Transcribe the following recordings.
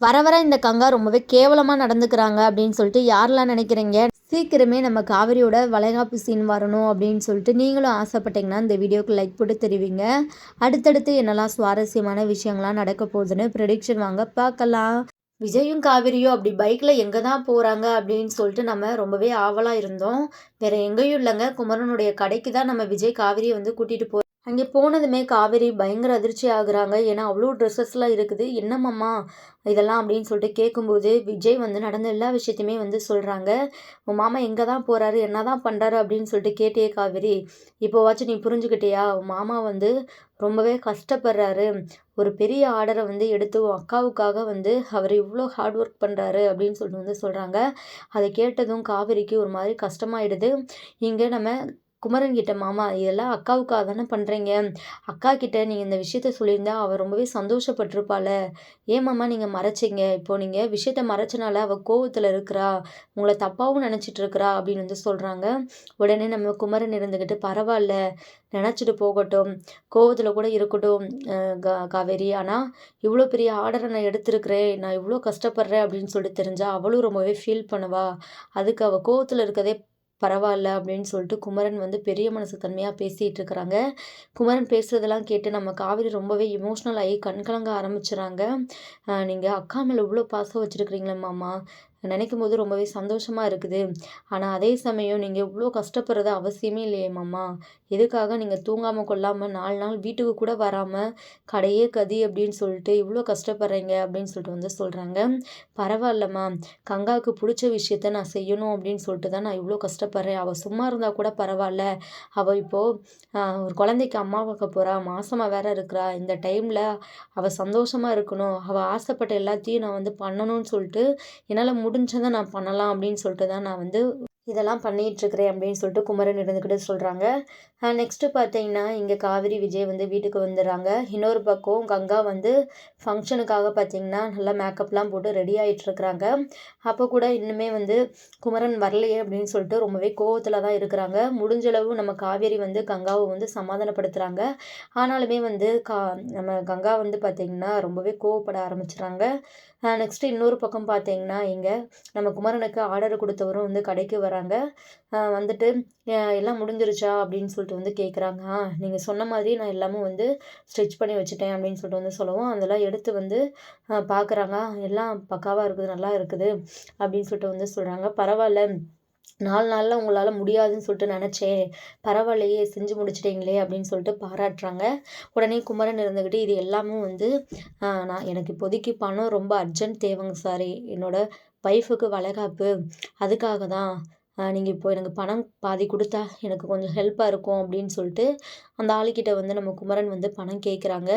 வர வர இந்த கங்கா ரொம்பவே கேவலமாக நடந்துக்கிறாங்க அப்படின்னு சொல்லிட்டு யாரெல்லாம் நினைக்கிறீங்க? சீக்கிரமே நம்ம காவிரியோட வளைகாப்பு சீன் வரணும் அப்படின்னு சொல்லிட்டு நீங்களும் ஆசைப்பட்டீங்கன்னா இந்த வீடியோக்கு லைக் போட்டு தெரிவிங்க. அடுத்தடுத்து என்னெல்லாம் சுவாரஸ்யமான விஷயங்கள்லாம் நடக்க போகுதுன்னு ப்ரெடிக்ஷன் வாங்க பார்க்கலாம். விஜயும் காவிரியும் அப்படி பைக்கில் எங்கே தான் போகிறாங்க அப்படின்னு சொல்லிட்டு நம்ம ரொம்பவே ஆவலாக இருந்தோம். வேறு எங்கேயும் இல்லைங்க. குமரனுடைய கடைக்கு தான் நம்ம விஜய் காவிரியை வந்து கூட்டிகிட்டு போ அங்கே போனதுமே காவேரி பயங்கர அதிர்ச்சி ஆகுறாங்க. ஏன்னா அவ்வளோ ட்ரெஸ்ஸஸ்லாம் இருக்குது. என்னம்மாம்மா இதெல்லாம் அப்படின்னு சொல்லிட்டு கேட்கும்போது விஜய் வந்து நடந்த எல்லா விஷயத்தையுமே வந்து சொல்கிறாங்க உன் மாமா எங்கே தான் போகிறாரு என்ன தான் பண்ணுறாரு அப்படின்னு சொல்லிட்டு கேட்டே காவேரி. இப்போவாச்சும் நீ புரிஞ்சுக்கிட்டியா? உன் மாமா வந்து ரொம்பவே கஷ்டப்படுறாரு. ஒரு பெரிய ஆர்டரை வந்து எடுத்து உன் அக்காவுக்காக வந்து அவர் இவ்வளோ ஹார்ட் ஒர்க் பண்ணுறாரு அப்படின்னு சொல்லிட்டு வந்து சொல்கிறாங்க அதை கேட்டதும் காவேரிக்கு ஒரு மாதிரி கஷ்டமாயிடுது. இங்கே நம்ம குமரன் கிட்ட மாமா இதெல்லாம் அக்காவுக்காக தானே பண்ணுறீங்க அக்கா கிட்ட நீங்கள் இந்த விஷயத்த சொல்லியிருந்தா அவள் ரொம்பவே சந்தோஷப்பட்டிருப்பாள். ஏன் மாமா நீங்கள் மறைச்சிங்க? இப்போது நீங்கள் விஷயத்த மறைச்சனால அவள் கோவத்தில் இருக்கிறா உங்களை தப்பாகவும் நினச்சிட்டு இருக்கிறா அப்படின்னு வந்து சொல்கிறாங்க உடனே நம்ம குமரன் இருந்துக்கிட்டு பரவாயில்ல நினச்சிட்டு போகட்டும். கோவத்தில் கூட இருக்கட்டும் காவேரி. ஆனால் இவ்வளோ பெரிய ஆர்டரை நான் எடுத்திருக்கிறேன். நான் இவ்வளோ கஷ்டப்படுறேன் அப்படின்னு சொல்லிட்டு தெரிஞ்சால் அவளும் ரொம்பவே ஃபீல் பண்ணுவா. அதுக்கு அவள் கோவத்தில் இருக்கதே பரவாயில்ல அப்படின்னு சொல்லிட்டு குமரன் வந்து பெரிய மனசு தன்மையாக பேசிகிட்டு இருக்கிறாங்க. குமரன் பேசுகிறதெல்லாம் கேட்டு நம்ம காவிரி ரொம்பவே இமோஷ்னல் ஆகி கண்கலங்க ஆரம்பிச்சுறாங்க. நீங்கள் அக்கா மேலே இவ்வளோ பாசம் வச்சுருக்கிறீங்களே மாமா. நினைக்கும் போது ரொம்பவே சந்தோஷமாக இருக்குது. ஆனால் அதே சமயம் நீங்கள் இவ்வளோ கஷ்டப்படுறது அவசியமே இல்லையே மாமா. எதுக்காக நீங்கள் தூங்காமல் கொள்ளாமல் நாலு நாள் வீட்டுக்கு கூட வராமல் கடையே கதி அப்படின்னு சொல்லிட்டு இவ்வளோ கஷ்டப்படுறீங்க அப்படின்னு சொல்லிட்டு வந்து சொல்கிறாங்க பரவாயில்லம்மா. கங்காவுக்கு பிடிச்ச விஷயத்த நான் செய்யணும் அப்படின்னு சொல்லிட்டு தான் நான் இவ்வளோ கஷ்டப்படுறேன். அவள் சும்மா இருந்தால் கூட பரவாயில்ல. அவள் இப்போது ஒரு குழந்தைக்கு அம்மா பார்க்க போகிறா மாசமாக வேற இருக்கிறா. இந்த டைமில் அவள் சந்தோஷமாக இருக்கணும். அவள் ஆசைப்பட்ட எல்லாத்தையும் நான் வந்து பண்ணணும்னு சொல்லிட்டு என்னால் முடிஞ்சதை நான் பண்ணலாம் அப்படின்னு சொல்லிட்டு தான் நான் வந்து இதெல்லாம் பண்ணிகிட்ருக்கிறேன் அப்படின்னு சொல்லிட்டு குமரன் இருந்துக்கிட்டு சொல்கிறாங்க நெக்ஸ்ட்டு பார்த்தீங்கன்னா இங்கே காவிரி விஜய் வந்து வீட்டுக்கு வந்துடுறாங்க. இன்னொரு பக்கம் கங்கா வந்து ஃபங்க்ஷனுக்காக பார்த்தீங்கன்னா நல்லா மேக்கப்லாம் போட்டு ரெடி ஆகிட்டுருக்குறாங்க அப்போ கூட இன்னுமே வந்து குமரன் வரலையே அப்படின்னு சொல்லிட்டு ரொம்பவே கோவத்தில் தான் இருக்கிறாங்க. முடிஞ்சளவு நம்ம காவேரி வந்து கங்காவை வந்து சமாதானப்படுத்துகிறாங்க ஆனாலுமே வந்து கா நம்ம கங்கா வந்து பார்த்திங்கன்னா ரொம்பவே கோவப்பட ஆரம்பிச்சுறாங்க நெக்ஸ்ட்டு இன்னொரு பக்கம் பார்த்தீங்கன்னா இங்கே நம்ம குமரனுக்கு ஆர்டர் கொடுத்தவரும் வந்து கடைக்கு வராங்க. வந்துட்டு எல்லாம் முடிஞ்சிருச்சா? அப்படின்னு சொல்லிட்டு வந்து கேட்குறாங்க நீங்கள் சொன்ன மாதிரி நான் எல்லாமே வந்து ஸ்டிச் பண்ணி வச்சுட்டேன் அப்படின்னு சொல்லிட்டு வந்து சொல்லவும் அதெல்லாம் எடுத்து வந்து பார்க்குறாங்க எல்லாம் பக்காவாக இருக்குது நல்லா இருக்குது அப்படின்னு சொல்லிட்டு வந்து சொல்கிறாங்க பரவாயில்ல. நாலு நாளில் உங்களால் முடியாதுன்னு சொல்லிட்டு நினச்சேன் பரவாயில்லையே செஞ்சு முடிச்சிட்டிங்களே அப்படின்னு சொல்லிட்டு பாராட்டுறாங்க. உடனே குமரன் இருந்துக்கிட்டு இது எல்லாமும் வந்து நான் எனக்கு இப்போதைக்கு பணம் ரொம்ப அர்ஜென்ட் தேவைங்க சாரி. என்னோடய ஒய்ஃபுக்கு வளைகாப்பு. அதுக்காக தான் நீங்கள் இப்போ எனக்கு பணம் பாதி கொடுத்தா எனக்கு கொஞ்சம் ஹெல்ப்பாக இருக்கும் அப்படின்னு சொல்லிட்டு அந்த ஆளுக்கிட்ட வந்து நம்ம குமரன் வந்து பணம் கேட்குறாங்க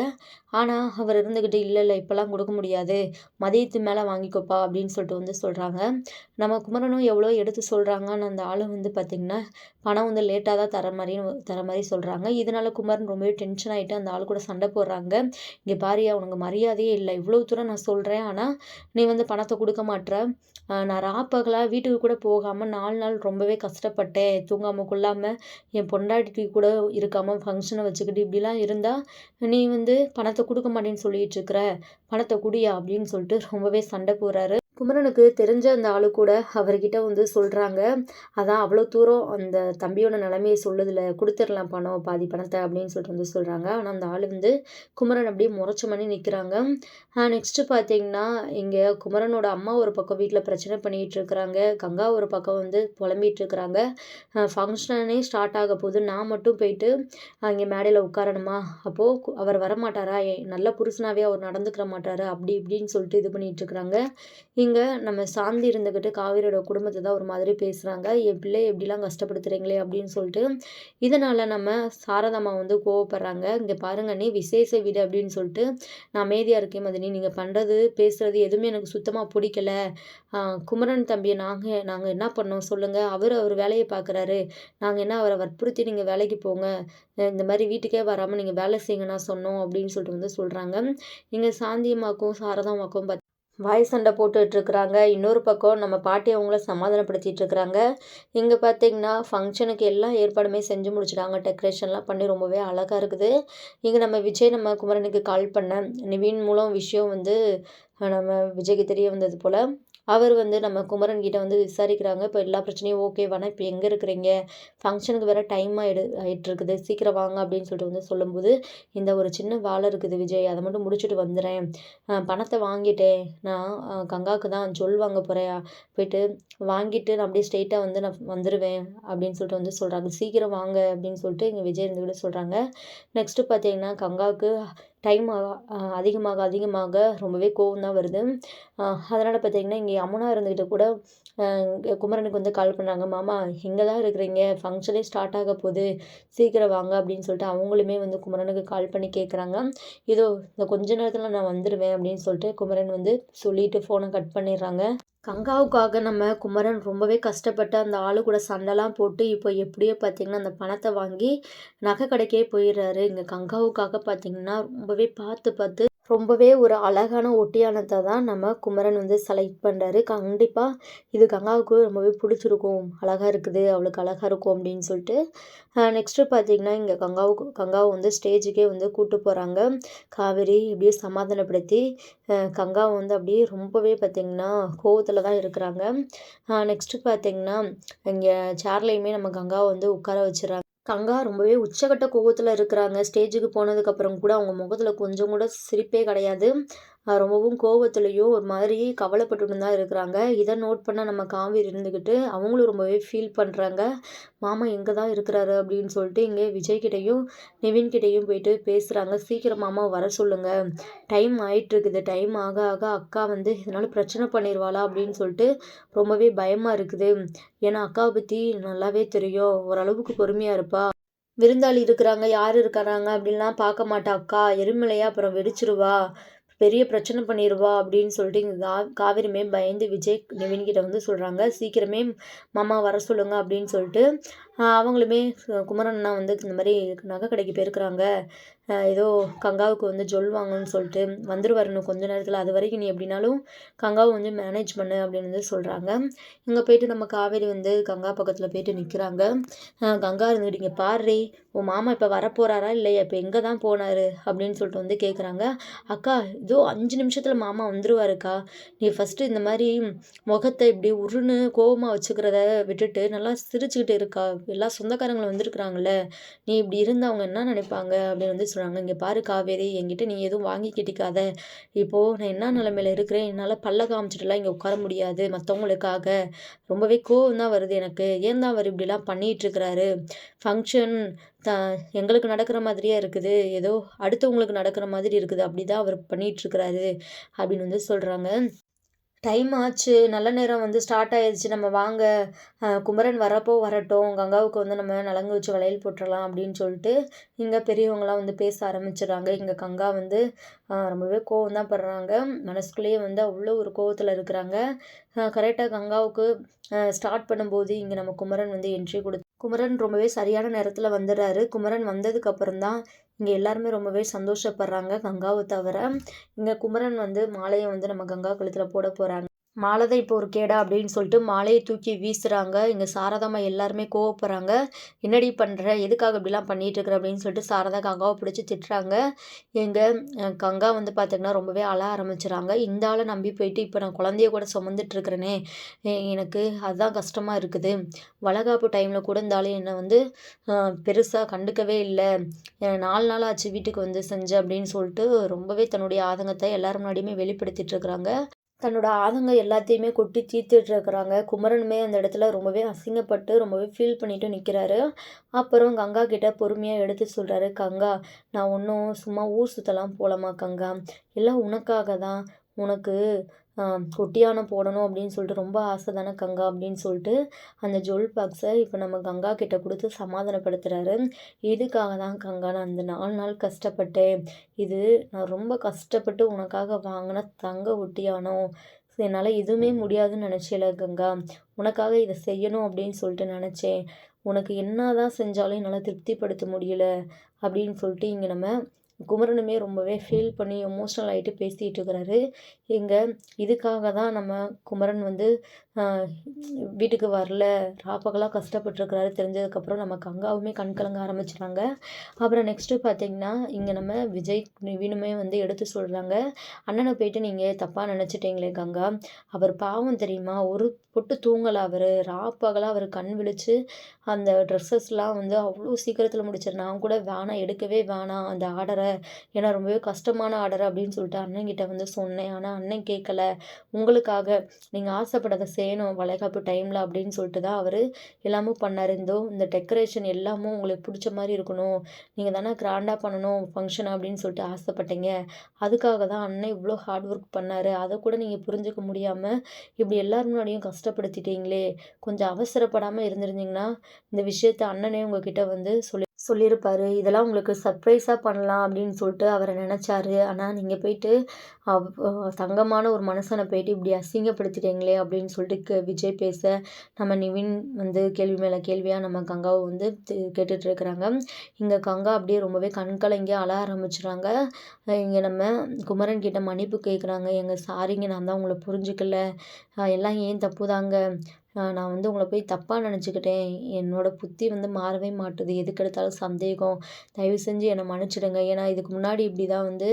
ஆனால் அவர் இருந்துக்கிட்டு இல்லை இல்லை இப்போல்லாம் கொடுக்க முடியாது. மதியத்து மேலே வாங்கிக்கோப்பா அப்படின்னு சொல்லிட்டு வந்து சொல்கிறாங்க நம்ம குமரனும் எவ்வளோ எடுத்து சொல்கிறாங்கன்னு அந்த ஆளும் வந்து பார்த்திங்கன்னா பணம் வந்து லேட்டாக தான் தர மாதிரின்னு தர மாதிரி சொல்கிறாங்க இதனால் குமரன் ரொம்பவே டென்ஷன் ஆகிட்டு அந்த ஆள் கூட சண்டை போடுறாங்க. இங்கே பாரியா உனக்கு மரியாதையே இல்லை. இவ்வளோ தூரம் நான் சொல்கிறேன் ஆனால் நீ வந்து பணத்தை கொடுக்க மாட்டேற நான் ராப்பகலாக வீட்டுக்கு கூட போகாமல் நாலு நாள் ரொம்பவே கஷ்டப்பட்டேன். தூங்காமல் கொள்ளாமல் என் பொண்டாட்டிக்கு கூட இருக்காமல் ஃபங்க்ஷனை வச்சுக்கிட்டு இப்படிலாம் இருந்தால் நீ வந்து பணத்தை கொடுக்க மாட்டேன்னு சொல்லிட்டு பணத்தை குடியா அப்படின்னு சொல்லிட்டு ரொம்பவே சண்டை போடுறாரு. குமரனுக்கு தெரிஞ்ச அந்த ஆளு கூட அவர்கிட்ட வந்து சொல்கிறாங்க அதான் அவ்வளோ தூரம் அந்த தம்பியோட நிலைமையை சொல்லுதில்ல கொடுத்துடலாம் பணம் பாதி பணத்தை அப்படின்னு சொல்லிட்டு வந்து சொல்கிறாங்க ஆனால் அந்த ஆள் வந்து குமரன் அப்படியே முறைச்ச பண்ணி நிற்கிறாங்க நெக்ஸ்ட்டு பார்த்தீங்கன்னா இங்கே குமரனோட அம்மா ஒரு பக்கம் வீட்டில் பிரச்சனை பண்ணிகிட்டு இருக்கிறாங்க. கங்கா ஒரு பக்கம் வந்து புலம்பிகிட்டு இருக்கிறாங்க. ஃபங்க்ஷனே ஸ்டார்ட் ஆக போது நான் மட்டும் போயிட்டு அங்கே மேடையில் உட்காரணுமா? அப்போது அவர் வரமாட்டாரா? நல்ல புருஷனாகவே அவர் நடந்துக்கிற மாட்டாரா. அப்படி இப்படின்னு சொல்லிட்டு இது பண்ணிகிட்டு இருக்கிறாங்க. இங்கே நம்ம சாந்தி இருந்துக்கிட்டு காவிரியோட குடும்பத்தை தான் ஒரு மாதிரி பேசுகிறாங்க என் பிள்ளை எப்படிலாம் கஷ்டப்படுத்துகிறீங்களே அப்படின்னு சொல்லிட்டு இதனால் நம்ம சாரதாமா வந்து கோவப்படுறாங்க. இங்கே பாருங்க நீ விசேஷ வீடு அப்படின்னு சொல்லிட்டு நான் அமைதியாக இருக்கேன் மதினி. நீங்கள் பண்ணுறது பேசுகிறது எதுவுமே எனக்கு சுத்தமாக பிடிக்கல. குமரன் தம்பியை நாங்கள் நாங்கள் என்ன பண்ணோம் சொல்லுங்கள் அவர் அவர் வேலையை பார்க்குறாரு. நாங்கள் என்ன அவரை வற்புறுத்தி நீங்கள் வேலைக்கு போங்க. இந்த மாதிரி வீட்டுக்கே வராமல் நீங்கள் வேலை செய்யுங்கன்னா சொன்னோம் அப்படின்னு சொல்லிட்டு வந்து சொல்கிறாங்க இங்கே சாந்தியம்மாக்கும் சாரதாமாக்கும் பார்த்து வாய் சண்டை போட்டுட்ருக்குறாங்க. இன்னொரு பக்கம் நம்ம பாட்டி அவங்கள சமாதானப்படுத்திட்டு இருக்கிறாங்க இங்கே பார்த்தீங்கன்னா ஃபங்க்ஷனுக்கு எல்லா ஏற்பாடுமே செஞ்சு முடிச்சிட்டாங்க. டெக்கரேஷன்லாம் பண்ணி ரொம்பவே அழகாக இருக்குது. இங்கே நம்ம விஜய் நம்ம குமரனுக்கு கால் பண்ண நிவின் மூலம் விஷயம் வந்து நம்ம விஜய்க்கு தெரிய வந்தது போல். அவர் வந்து நம்ம குமரன் கிட்ட வந்து விசாரிக்கிறாங்க. இப்போ எல்லா பிரச்சனையும் ஓகேவானா இப்போ எங்கே இருக்கிறீங்க? ஃபங்க்ஷனுக்கு வேறு டைம் ஆகிடு ஆகிட்டுருக்குது சீக்கிரம் வாங்க அப்படின்னு சொல்லிட்டு வந்து சொல்லும்போது இந்த ஒரு சின்ன வேலை இருக்குது விஜய் அதை மட்டும் முடிச்சுட்டு வந்துடுறேன் பணத்தை வாங்கிட்டேன். நான் கங்காவுக்கு தான் சொல் வாங்க போகிறேன் போயிட்டு வாங்கிட்டு நான் அப்படியே ஸ்ட்ரெயிட்டாக வந்து நான் வந்துடுவேன் அப்படின்னு சொல்லிட்டு வந்து சொல்கிறாங்க சீக்கிரம் வாங்க அப்படின்னு சொல்லிட்டு இங்கே விஜய் இருந்துக்கிட்டு சொல்கிறாங்க நெக்ஸ்ட்டு பார்த்தீங்கன்னா கங்காவுக்கு டைம் அதிகமாக அதிகமாக ரொம்பவே கோவம் தான் வருது. அதனால் பார்த்திங்கன்னா இங்கே அம்மனா இருந்துக்கிட்ட கூட குமரனுக்கு வந்து கால் பண்ணாங்க. மாமா எங்கே தான் இருக்கிறீங்க. ஃபங்க்ஷனே ஸ்டார்ட் ஆக போகுது. சீக்கிரம் வாங்க அப்படின்னு சொல்லிட்டு அவங்களுமே வந்து குமரனுக்கு கால் பண்ணி கேட்குறாங்க இதோ இந்த கொஞ்ச நேரத்தில் நான் வந்துடுவேன் அப்படின்னு சொல்லிட்டு குமரன் வந்து சொல்லிட்டு ஃபோனை கட் பண்ணிடுறாங்க. கங்காவுக்காக நம்ம குமரன் ரொம்பவே கஷ்டப்பட்டு அந்த ஆளு கூட சண்டைலாம் போட்டு இப்போ எப்படியோ பார்த்தீங்கன்னா அந்த பணத்தை வாங்கி நகை கடைக்கே போயிடுறாரு. இங்கே கங்காவுக்காக பார்த்திங்கன்னா ரொம்பவே பார்த்து பார்த்து ரொம்பவே ஒரு அழகான ஒட்டியானத்தை தான் நம்ம குமரன் வந்து செலக்ட் பண்ணுறாரு கண்டிப்பாக இது கங்காவுக்கு ரொம்பவே பிடிச்சிருக்கும். அழகாக இருக்குது அவளுக்கு அழகாக இருக்கும் அப்படின்னு சொல்லிட்டு. நெக்ஸ்ட்டு பார்த்தீங்கன்னா இங்கே கங்காவுக்கு கங்காவை வந்து ஸ்டேஜுக்கே வந்து கூப்பிட்டு போகிறாங்க காவேரி இப்படியே சமாதானப்படுத்தி கங்காவை வந்து அப்படியே ரொம்பவே பார்த்திங்கன்னா கோவத்தில் தான் இருக்கிறாங்க. நெக்ஸ்ட்டு பார்த்திங்கன்னா இங்கே சேர்லையுமே நம்ம கங்காவை வந்து உட்கார வச்சுறாங்க கங்கா ரொம்பவே உச்சகட்ட கோபத்தில் இருக்கிறாங்க. ஸ்டேஜுக்கு போனதுக்கப்புறம் கூட அவங்க முகத்தில் கொஞ்சம் கூட சிரிப்பே கிடையாது. ரொம்பவும் கோவத்துலேயும் ஒரு மாதிரி கவலைப்பட்டுட்டு தான் இருக்கிறாங்க. இதை நோட் பண்ண நம்ம காவேரி இருந்துக்கிட்டு அவங்களும் ரொம்பவே ஃபீல் பண்ணுறாங்க மாமா எங்கே தான் இருக்கிறாரு? அப்படின்னு சொல்லிட்டு இங்கே விஜய்கிட்டையும் நிவின்கிட்டையும் போயிட்டு பேசுகிறாங்க சீக்கிரம் மாமா வர சொல்லுங்கள் டைம் ஆயிட்டுருக்குது. டைம் ஆக ஆக அக்கா வந்து இதனால் பிரச்சனை பண்ணிடுவாளா அப்படின்னு சொல்லிட்டு ரொம்பவே பயமாக இருக்குது. ஏன்னா அக்காவை பற்றி நல்லாவே தெரியும். ஓரளவுக்கு பொறுமையாக இருப்பா. விருந்தாளி இருக்கிறாங்க. யார் இருக்கிறாங்க அப்படின்லாம் பார்க்க மாட்டா. அக்கா எருமலையா அப்புறம் வெடிச்சிருவா. பெரிய பிரச்சனை பண்ணிடுவா அப்படின்னு சொல்லிட்டு இங்கே கா காவேரிமே பயந்து விஜய் நிவின்கிட்ட வந்து சொல்கிறாங்க சீக்கிரமே மாமா வர சொல்லுங்க அப்படின்னு சொல்லிட்டு அவங்களுமே குமரன் அண்ணா வந்து இந்த மாதிரி நகை கடைக்கு போயிருக்கிறாங்க. ஏதோ கங்காவுக்கு வந்து ஜொல் வாங்கணும்னு சொல்லிட்டு வந்துருவார் இன்னும் கொஞ்ச நேரத்தில். அது வரைக்கும் நீ எப்படினாலும் கங்காவை வந்து மேனேஜ் பண்ணு அப்படின்னு வந்து சொல்கிறாங்க இங்கே போயிட்டு நம்ம காவேரி வந்து கங்கா பக்கத்தில் போயிட்டு நிற்கிறாங்க கங்கா இருந்துக்கிட்டு இங்கே பாரு உன் மாமா இப்போ வரப்போகிறாரா இல்லையா? இப்போ எங்கே தான் போனார்? அப்படின்னு சொல்லிட்டு வந்து கேட்குறாங்க அக்கா இதோ அஞ்சு நிமிஷத்தில் மாமா வந்துருவாருக்கா. நீ ஃபஸ்ட்டு இந்த மாதிரி முகத்தை இப்படி உருன்னு கோபமாக வச்சுக்கிறத விட்டுட்டு நல்லா சிரிச்சுக்கிட்டு இருக்கா? எல்லா சொந்தக்காரங்களும் வந்திருக்கிறாங்கல்ல நீ இப்படி இருந்து அவங்க என்ன நினைப்பாங்க அப்படின்னு வந்து சொல்கிறாங்க இங்கே பாரு காவேரி என்கிட்ட நீ எதுவும் வாங்கி கேட்டிக்காத. இப்போது நான் என்ன நிலமையில இருக்கிறேன்? என்னால் பல்ல காமிச்சிட்டுலாம் இங்கே உட்கார முடியாது. மற்றவங்களுக்காக ரொம்பவே கோவம் தான் வருது எனக்கு. ஏன் தான் அவர் இப்படிலாம் பண்ணிகிட்ருக்கிறாரு ஃபங்க்ஷன் த எங்களுக்கு நடக்கிற மாதிரியே இருக்குது. ஏதோ அடுத்தவங்களுக்கு நடக்கிற மாதிரி இருக்குது. அப்படி தான் அவர் பண்ணிகிட்ருக்கிறாரு அப்படின்னு வந்து சொல்கிறாங்க டைம் ஆச்சு. நல்ல நேரம் வந்து ஸ்டார்ட் ஆயிடுச்சு நம்ம வாங்க. குமரன் வரப்போ வரட்டும். கங்காவுக்கு வந்து நம்ம நலங்கு வச்சு வளையல் போட்டுடலாம் அப்படின்னு சொல்லிட்டு இங்கே பெரியவங்களாம் வந்து பேச ஆரம்பிச்சிடுறாங்க. இங்கே கங்கா வந்து ரொம்பவே கோவம் தான் படுறாங்க. மனசுக்குள்ளேயே வந்து அவ்வளோ ஒரு கோவத்தில் இருக்கிறாங்க. கரெக்டாக கங்காவுக்கு ஸ்டார்ட் பண்ணும்போது இங்கே நம்ம குமரன் வந்து என்ட்ரி கொடு குமரன் ரொம்பவே சரியான நேரத்தில் வந்துடுறாரு. குமரன் வந்ததுக்கப்புறம் தான் இங்கே எல்லாருமே ரொம்பவே சந்தோஷப்படுறாங்க கங்காவை தவிர. இங்கே குமரன் வந்து மாலையை வந்து நம்ம கங்கா கழுத்தில் போட போகிறாங்க மாலை தான் இப்போ ஒரு கேடா அப்படின்னு சொல்லிட்டு மாலையை தூக்கி வீசுகிறாங்க இங்கே சாரதாம்மா எல்லாருமே கோவப்படுறாங்க. என்னடி பண்ணுற எதுக்காக இப்படிலாம் பண்ணிகிட்ருக்குற அப்படின்னு சொல்லிட்டு சாரதா கங்காவை பிடிச்சி திட்டுறாங்க. எங்கள் கங்கா வந்து பார்த்திங்கன்னா ரொம்பவே அழ ஆரம்பிச்சுறாங்க. இந்த ஆளை நம்பி போயிட்டு இப்போ நான் குழந்தைய கூட சுமந்துட்டுருக்குறேனே எனக்கு அதுதான் கஷ்டமாக இருக்குது. வளகாப்பு டைமில் கூட இந்த ஆள் என்னை வந்து பெருசாக கண்டுக்கவே இல்லை. நாலு நாள் ஆச்சு வீட்டுக்கு வந்து செஞ்சேன் அப்படின்னு சொல்லிட்டு ரொம்பவே தன்னுடைய ஆதங்கத்தை எல்லாரும் முன்னாடியுமே வெளிப்படுத்திட்டு இருக்கிறாங்க. தன்னோட ஆதங்கம் எல்லாத்தையுமே கொட்டி தீர்த்துட்டு இருக்கிறாங்க குமரனுமே அந்த இடத்துல ரொம்பவே அசிங்கப்பட்டு ரொம்பவே ஃபீல் பண்ணிட்டு நிற்கிறாரு அப்புறம் கங்கா கிட்ட பொறுமையாக எடுத்து சொல்கிறாரு கங்கா நான் ஒன்றும் சும்மா ஊர் சுற்றலாம் போகலாமா கங்கா. எல்லாம் உனக்காக தான் உனக்கு ஒட்டியாணம் போடணும் அப்படின்னு சொல்லிட்டு ரொம்ப ஆசை தானே கங்கா அப்படின்னு சொல்லிட்டு அந்த ஜுவல் பாக்ஸை இப்போ நம்ம கங்கா கிட்ட கொடுத்து சமாதானப்படுத்துகிறாரு இதுக்காக தான் கங்கா நான் அந்த நாலு நாள் கஷ்டப்பட்டேன். இது நான் ரொம்ப கஷ்டப்பட்டு உனக்காக வாங்கின தங்க ஒட்டியாணம் என்னால் எதுவுமே முடியாதுன்னு நினச்சல கங்கா. உனக்காக இதை செய்யணும் அப்படின்னு சொல்லிட்டு நினச்சேன். உனக்கு என்ன தான் செஞ்சாலும் என்னால் திருப்திப்படுத்த முடியல அப்படின்னு சொல்லிட்டு இங்கே நம்ம குமரனுமே ரொம்பவே ஃபீல் பண்ணி எமோஷ்னல் ஆகிட்டு பேசிகிட்டு இருக்கிறாரு. இங்கே இதுக்காக தான் நம்ம குமரன் வந்து வீட்டுக்கு வரல. ராப்பகலாக கஷ்டப்பட்டுருக்கிறாரு. தெரிஞ்சதுக்கப்புறம் நமக்கு அங்காவுமே கண் கலங்க ஆரம்பிச்சிட்டாங்க அப்புறம் நெக்ஸ்ட்டு பார்த்தீங்கன்னா இங்கே நம்ம விஜய் நிவினுமே வந்து எடுத்து சொல்கிறாங்க அண்ணனை போயிட்டு நீங்கள் தப்பாக நினச்சிட்டீங்களே கங்கா. அவர் பாவம் தெரியுமா? ஒரு பொட்டு தூங்கலை அவர். ராப்பகலாக அவர் கண் விழித்து அந்த ட்ரெஸ்ஸஸ்லாம் வந்து அவ்வளோ சீக்கிரத்தில் முடிச்சார். நான் கூட வேணாம் எடுக்கவே வேணாம். அந்த ஆர்டரை. ஏன்னா ரொம்பவே கஷ்டமான ஆர்டர் அப்படின்னு சொல்லிட்டு அண்ணன்கிட்ட வந்து சொன்னேன். ஆனால் அண்ணன் கேட்கல உங்களுக்காக. நீங்கள் ஆசைப்படதை செய்யணும் வளைகாப்பு டைமில் அப்படின்னு சொல்லிட்டு தான் அவர் எல்லாமும் பண்ணார். இந்தோ இந்த டெக்கரேஷன் எல்லாமும் உங்களுக்கு பிடிச்ச மாதிரி இருக்கணும். நீங்கள் தானே கிராண்டாக பண்ணணும் ஃபங்க்ஷன் அப்படின்னு சொல்லிட்டு ஆசைப்பட்டீங்க. அதுக்காக தான் அண்ணன் இவ்வளோ ஹார்ட் ஒர்க் பண்ணார். அதை கூட நீங்கள் புரிஞ்சுக்க முடியாமல் இப்படி எல்லார் முன்னாடியும் கஷ்டப்படுத்திட்டீங்களே. கொஞ்சம் அவசரப்படாமல் இருந்திருந்தீங்கன்னா இந்த விஷயத்த அண்ணனே உங்ககிட்ட வந்து சொல்லி சொல்லியிருப்பாரு. இதெல்லாம் உங்களுக்கு சர்ப்ரைஸாக பண்ணலாம் அப்படின்னு சொல்லிட்டு அவரை நினச்சாரு. ஆனால் நீங்கள் போயிட்டு தங்கமான ஒரு மனுஷனை போயிட்டு இப்படி அசிங்கப்படுத்திட்டீங்களே அப்படின்னு சொல்லிட்டு விஜய் பேச நம்ம நிவின் வந்து கேள்வி மேலே கேள்வியாக நம்ம கங்காவை வந்து கேட்டுட்ருக்குறாங்க. இங்கே கங்கா அப்படியே ரொம்பவே கண்கலங்கி அழ ஆரம்பிச்சுறாங்க. இங்கே நம்ம குமரன் கிட்ட மன்னிப்பு கேட்குறாங்க எங்கள் சாரிங்க நான் தான் உங்களை புரிஞ்சுக்கல. எல்லாம் ஏன் தப்பு தாங்க? நான் வந்து உங்களை போய் தப்பாக நினச்சிக்கிட்டேன். என்னோடய புத்தி வந்து மாறவே மாட்டுது. எதுக்கெடுத்தாலும் சந்தேகம். தயவு செஞ்சு என்னை மன்னிச்சிடுங்க. ஏன்னா இதுக்கு முன்னாடி இப்படி தான் வந்து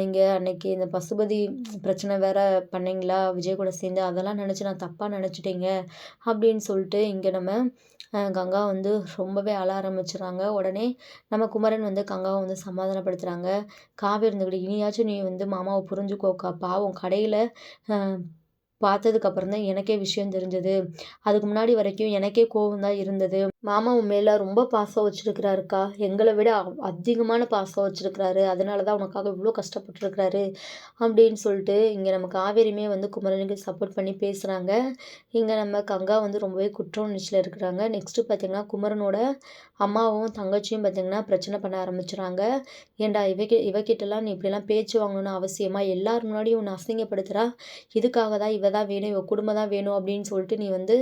நீங்கள் அன்னைக்கு இந்த பசுபதி பிரச்சனை வேற பண்ணீங்களா? விஜய் கூட சேர்ந்து அதெல்லாம் நினச்சி நான் தப்பாக நினச்சிட்டேங்க. அப்படின்னு சொல்லிட்டு இங்கே நம்ம கங்கா வந்து ரொம்பவே அழ ஆரம்பிச்சிடுறாங்க உடனே நம்ம குமரன் வந்து கங்காவை வந்து சமாதானப்படுத்துகிறாங்க காவி இருந்துக்கிட்டு இனியாச்சும் நீ வந்து மாமாவை புரிஞ்சுக்கோக்கா. பாவம் கடையில் பார்த்ததுக்கப்புறம் தான் எனக்கே விஷயம் தெரிஞ்சது. அதுக்கு முன்னாடி வரைக்கும் எனக்கே கோவம் தான் இருந்தது. மாமா உன் மேலே ரொம்ப பாசம் வச்சுருக்கிறாருக்கா. எங்களை விட அதிகமான பாசம் வச்சுருக்கிறாரு. அதனால தான் உனக்காக இவ்வளோ கஷ்டப்பட்டுருக்கிறாரு அப்படின்னு சொல்லிட்டு இங்கே நம்ம காவேரியுமே வந்து குமரனுக்கு சப்போர்ட் பண்ணி பேசுகிறாங்க இங்கே நம்ம கங்கா வந்து ரொம்பவே குற்ற உணர்ச்சியில் இருக்கிறாங்க. நெக்ஸ்ட்டு பார்த்திங்கன்னா குமரனோட அம்மாவும் தங்கச்சியும் பார்த்திங்கன்னா பிரச்சனை பண்ண ஆரம்பிச்சுறாங்க. ஏண்டா இவகி இவகிட்டலாம் நீ இப்படிலாம் பேச்சு வாங்கணும்னு அவசியமா? எல்லார் முன்னாடியும் உன்னை அசிங்கப்படுத்துகிறா இதுக்காக தான் இவ தான் வேணும் இவ குடும்பம் தான் வேணும் அப்படின்னு சொல்லிட்டு நீ வந்து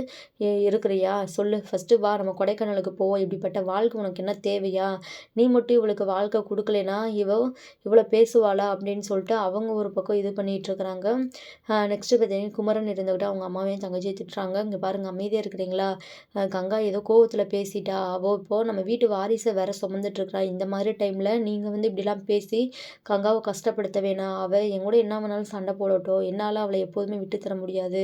இருக்கிறியா? சொல்லு. ஃபஸ்ட்டு வா நம்ம கொடைக்கானலுக்கு போ இப்படிப்பட்ட வாழ்க்கை உனக்கு என்ன தேவையா? நீ மட்டும் இவளுக்கு வாழ்க்கை கொடுக்கலனா இவ இவ்வளோ பேசுவாளா அப்படின்னு சொல்லிட்டு அவங்க ஒரு பக்கம் இது பண்ணிகிட்டு இருக்கிறாங்க. நெக்ஸ்ட்டு பார்த்தீங்கன்னா குமரன் இருந்துக்கிட்டு அவங்க அம்மாவையும் தங்கச்சியை திட்டுறாங்க. இங்கே பாருங்கள் அமைதியாக இருக்கிறீங்களா? கங்கா ஏதோ கோவத்தில் பேசிட்டா. அவள் இப்போது நம்ம வீட்டு வாரிசை வேற சுமந்துட்டுருக்குறா இந்த மாதிரி டைமில் நீங்கள் வந்து இப்படிலாம் பேசி கங்காவை கஷ்டப்படுத்த வேணாம். அவள் என் கூட என்ன வேணாலும் சண்டை போடட்டும். என்னால் அவளை எப்போதுமே விட்டு தர முடியாது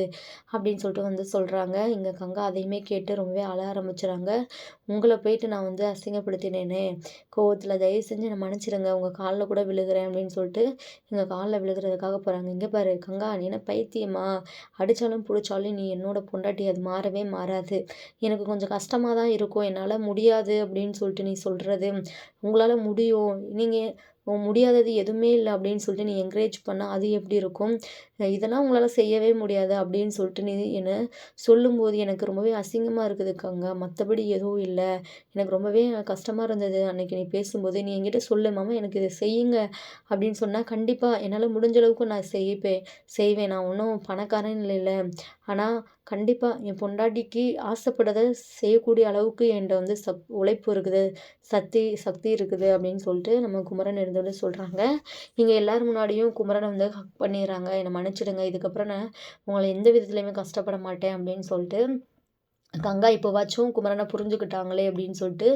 அப்படின்னு சொல்லிட்டு வந்து சொல்கிறாங்க இங்கே கங்கா அதையுமே கேட்டு ரொம்பவே அழ ஆரம்பிச்சுறாங்க. உங்களை போயிட்டு நான் வந்து அசிங்கப்படுத்தினேனே. கோவத்தில் தயவு செஞ்சு நான் மன்னிச்சிடுங்க உங்கள் காலில் கூட விழுகிறேன் அப்படின்னு சொல்லிட்டு எங்கள் காலில் விழுகிறதுக்காக போகிறாங்க இங்கே பாரு கங்கா நீ என்ன பைத்தியமா? அடித்தாலும் பிடிச்சாலும் நீ என்னோட பொண்டாட்டி. அது மாறவே மாறாது. எனக்கு கொஞ்சம் கஷ்டமாக தான் இருக்கும். என்னால் முடியாது அப்படின்னு சொல்லிட்டு நீ சொல்கிறது உங்களால் முடியும். நீங்கள் முடியாதது எதுவுமே இல்லை அப்படின்னு சொல்லிட்டு நீ என்கரேஜ் பண்ணால் அது எப்படி இருக்கும்? இதெல்லாம் உங்களால் செய்யவே முடியாது அப்படின்னு சொல்லிட்டு நீ என்னை சொல்லும்போது எனக்கு ரொம்பவே அசிங்கமாக இருக்குது மற்றபடி எதுவும் இல்லை. எனக்கு ரொம்பவே கஷ்டமாக இருந்தது அன்றைக்கி நீ பேசும்போது. நீ என்கிட்ட சொல்லு மாமா எனக்கு இதை செய்யுங்க அப்படின்னு சொன்னால் கண்டிப்பாக என்னால் முடிஞ்ச அளவுக்கு நான் செய்ப்பேன் செய்வேன். நான் ஒன்றும் பணக்காரன் இல்லை. ஆனால் கண்டிப்பாக என் பொண்டாட்டிக்கு ஆசைப்பட்டதை செய்யக்கூடிய அளவுக்கு என்கிட்ட வந்து சப் உழைப்பு இருக்குது. சக்தி சக்தி இருக்குது அப்படின்னு சொல்லிட்டு நம்ம குமரன் இருந்தோட சொல்கிறாங்க இங்கே எல்லோரும் முன்னாடியும் குமரனை வந்து ஹக் பண்ணிடுறாங்க. என்னை மன்னிச்சிடுங்க. இதுக்கப்புறம் நான் உங்களை எந்த விதத்துலையுமே கஷ்டப்பட மாட்டேன் அப்படின்னு சொல்லிட்டு கங்கா இப்போவாச்சும் குமரனை புரிஞ்சுக்கிட்டாங்களே அப்படின்னு சொல்லிட்டு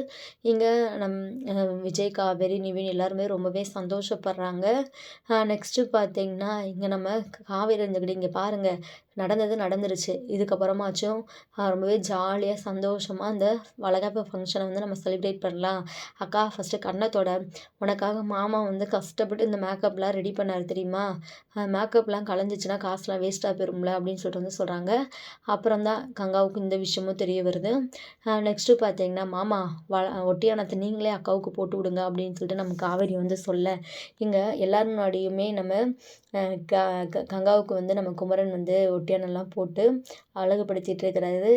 இங்கே நம் விஜய் காவேரி நிவின் எல்லாருமே ரொம்பவே சந்தோஷப்படுறாங்க. நெக்ஸ்ட்டு பார்த்தீங்கன்னா இங்கே நம்ம காவேரி இருந்துக்கிட்டு இங்கே பாருங்கள் நடந்தது நடந்துருச்சு. இதுக்கப்புறமாச்சும் ரொம்பவே ஜாலியாக சந்தோஷமாக அந்த வளகாப்பு ஃபங்க்ஷனை வந்து நம்ம செலிப்ரேட் பண்ணலாம். அக்கா ஃபஸ்ட்டு கண்ணத்தோட உனக்காக மாமா வந்து கஷ்டப்பட்டு இந்த மேக்கப்லாம் ரெடி பண்ணார் தெரியுமா? மேக்கப்லாம் கலைஞ்சிச்சுன்னா காசுலாம் வேஸ்ட்டாக போயிரும்ல அப்படின்னு சொல்லிட்டு வந்து சொல்கிறாங்க அப்புறம் தான் கங்காவுக்கு இந்த விஷயமும் தெரிய வருது. நெக்ஸ்ட்டு பார்த்தீங்கன்னா மாமா வ ஒட்டியானத்தை நீங்களே அக்காவுக்கு போட்டு விடுங்க அப்படின்னு சொல்லிட்டு நம்ம காவேரி வந்து சொல்ல. இங்கே எல்லாரும் முன்னாடியுமே நம்ம க கங்காவுக்கு வந்து நம்ம குமரன் வந்து ஒட்டியானெல்லாம் போட்டு அழகுபடுத்திகிட்டு இருக்கிறது.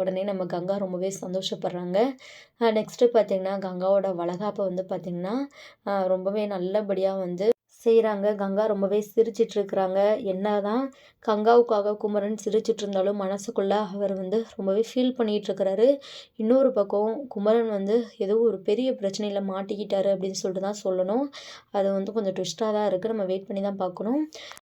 உடனே நம்ம கங்கா ரொம்பவே சந்தோஷப்படுறாங்க. நெக்ஸ்ட்டு பார்த்திங்கன்னா கங்காவோட வளகாப்பை வந்து பார்த்திங்கன்னா ரொம்பவே நல்லபடியாக வந்து செய்கிறாங்க கங்கா ரொம்பவே சிரிச்சிட்டு இருக்கிறாங்க என்ன தான் கங்காவுக்காக குமரன் சிரிச்சிட்டு இருந்தாலும் மனசுக்குள்ளே அவர் வந்து ரொம்பவே ஃபீல் பண்ணிகிட்டு இருக்கிறாரு இன்னொரு பக்கம் குமரன் வந்து ஏதோ ஒரு பெரிய பிரச்சனையில் மாட்டிக்கிட்டாரு அப்படின்னு சொல்லிட்டு தான் சொல்லணும். அது வந்து கொஞ்சம் ட்விஸ்ட்டாக தான் இருக்குது நம்ம வெயிட் பண்ணி தான் பார்க்கணும்.